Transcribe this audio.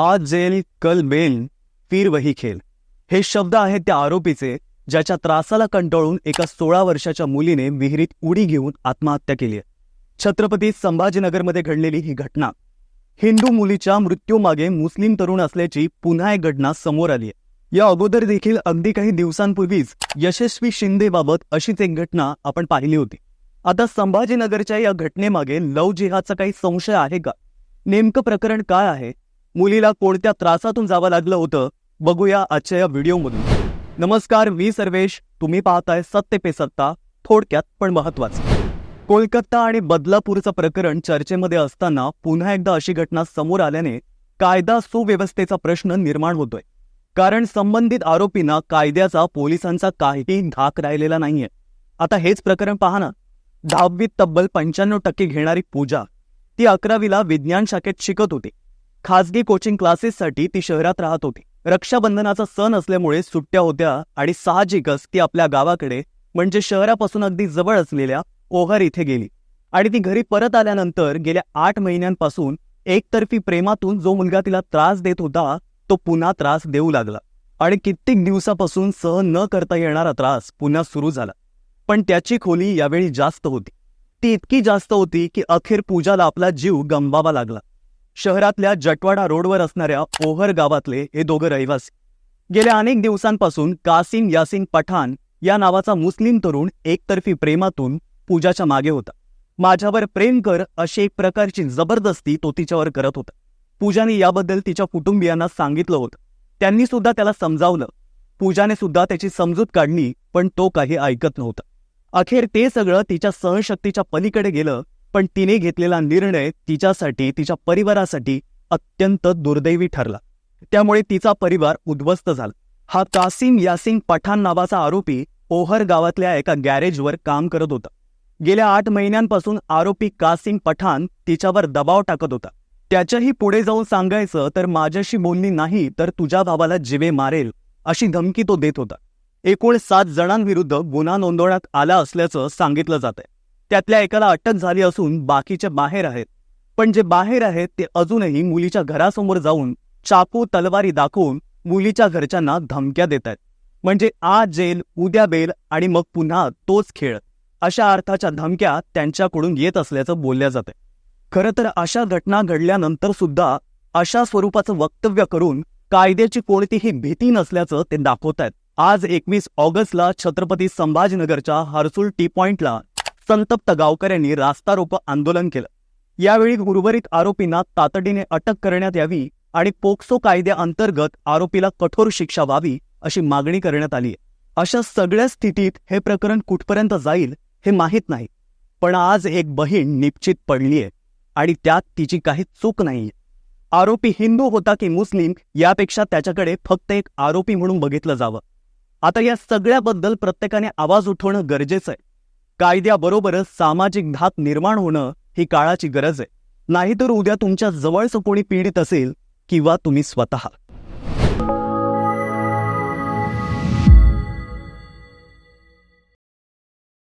आज जेल कल बेल फिर वही खेल. हे शब्द आहेत त्या आरोपीचे ज्याच्या त्रासाला कंटाळून एका सोळा वर्षाच्या मुलीने विहिरीत उडी घेऊन आत्महत्या केली आहे. छत्रपती संभाजीनगरमध्ये घडलेली ही घटना. हिंदू मुलीच्या मृत्यूमागे मुस्लिम तरुण असल्याची पुन्हा एक घटना समोर आली आहे. या अगोदर देखील अगदी काही दिवसांपूर्वीच यशस्वी शिंदेबाबत अशीच एक घटना आपण पाहिली होती. आता संभाजीनगरच्या या घटनेमागे लव जिहाचा काही संशय आहे का? नेमकं प्रकरण काय आहे? मुलीला कोणत्या त्रासातून जावं लागलं होतं बघूया आजच्या या व्हिडिओमधून. नमस्कार मी सर्वेश. तुम्ही पाहताय सत्य पे सत्ता थोडक्यात पण महत्वाचं. कोलकाता आणि बदलापूरचं प्रकरण चर्चेमध्ये असताना पुन्हा एकदा अशी घटना समोर आल्याने कायदा सुव्यवस्थेचा प्रश्न निर्माण होतोय. कारण संबंधित आरोपींना कायद्याचा पोलिसांचा काहीही धाक राहिलेला नाहीये. आता हेच प्रकरण पहा ना. दहावीत तब्बल पंच्याण्णव टक्के घेणारी पूजा ती अकरावीला विज्ञान शाखेत शिकत होती. खाजगी कोचिंग क्लासेससाठी ती शहरात राहत होती. रक्षाबंधनाचा सण असल्यामुळे सुट्ट्या होत्या आणि साहजिकच ती आपल्या गावाकडे म्हणजे शहरापासून अगदी जवळ असलेल्या ओहर इथे गेली. आणि ती घरी परत आल्यानंतर गेल्या आठ महिन्यांपासून एकतर्फी प्रेमातून जो मुलगा तिला त्रास देत होता तो पुन्हा त्रास देऊ लागला. आणि कित्येक दिवसापासून सहन न करता येणारा त्रास पुन्हा सुरू झाला. पण त्याची खोली यावेळी जास्त होती. ती इतकी जास्त होती की अखेर पूजाला आपला जीव गमवावा लागला. शहरातल्या जटवाडा रोडवर असणाऱ्या ओहर गावातले हे दोघं रहिवासी. गेल्या अनेक दिवसांपासून कासिम यासिन पठाण या नावाचा मुस्लिम तरुण एकतर्फी प्रेमातून पूजाच्या मागे होता. माझ्यावर प्रेम कर अशी एक प्रकारची जबरदस्ती तो तिच्यावर करत होता. पूजाने याबद्दल तिच्या कुटुंबियांना सांगितलं होतं. त्यांनी सुद्धा त्याला समजावलं. पूजाने सुद्धा त्याची समजूत काढली पण तो काही ऐकत नव्हता. अखेर ते सगळं तिच्या सहनशक्तीच्या पलीकडे गेलं पण तिने घेतलेला निर्णय तिच्यासाठी तिच्या परिवारासाठी अत्यंत दुर्दैवी ठरला. त्यामुळे तिचा परिवार उद्ध्वस्त झाला. हा कासिम यासिंग पठाण नावाचा आरोपी ओहर गावातल्या एका गॅरेजवर काम करत होता. गेल्या आठ महिन्यांपासून आरोपी कासिम पठाण तिच्यावर दबाव टाकत होता. त्याच्याही पुढे जाऊन सांगायचं तर माझ्याशी बोलणी नाही तर तुझ्या भावाला जिवे मारेल अशी धमकी तो देत होता. एकूण सात जणांविरुद्ध गुन्हा नोंदवण्यात आला असल्याचं सांगितलं जात आहे त्यातल्या एकाला अटक झाली असून बाकीचे बाहेर आहेत. पण जे बाहेर आहेत ते अजूनही मुलीच्या घरासमोर जाऊन चाकू तलवारी दाखवून मुलीच्या घरच्यांना धमक्या देत आहेत म्हणजे आज जेल उद्या बेल आणि मग पुन्हा तोच खेळ. अशा अर्थाच्या धमक्या त्यांच्याकडून येत असल्याचं बोलल्या जाते खरं तर अशा घटना घडल्यानंतर सुद्धा अशा स्वरूपाचं वक्तव्य करून कायद्याची कोणतीही भीती नसल्याचं ते दाखवत आहेत आज एकवीस ऑगस्टला छत्रपती संभाजीनगरच्या हर्सुल टी पॉइंटला संतप्त गावकऱ्यांनी रास्ता रोको आंदोलन केलं. यावेळी उर्वरित आरोपींना तातडीने अटक करण्यात यावी आणि पोक्सो कायद्याअंतर्गत आरोपीला कठोर शिक्षा व्हावी अशी मागणी करण्यात आली. अशा सगळ्या स्थितीत हे प्रकरण कुठपर्यंत जाईल हे माहीत नाही. पण आज एक बहीण निश्चित पडलीये आणि त्यात तिची काही चूक नाहीये. आरोपी हिंदू होता की मुस्लिम यापेक्षा त्याच्याकडे फक्त एक आरोपी म्हणून बघितलं जावं. आता या सगळ्याबद्दल प्रत्येकाने आवाज उठवणं गरजेचं आहे. कायद्याबरोबरच सामाजिक धाक निर्माण होणं ही काळाची गरज आहे. नाहीतर उद्या तुमच्या जवळचं कोणी पीडित असेल किंवा तुम्ही स्वतः.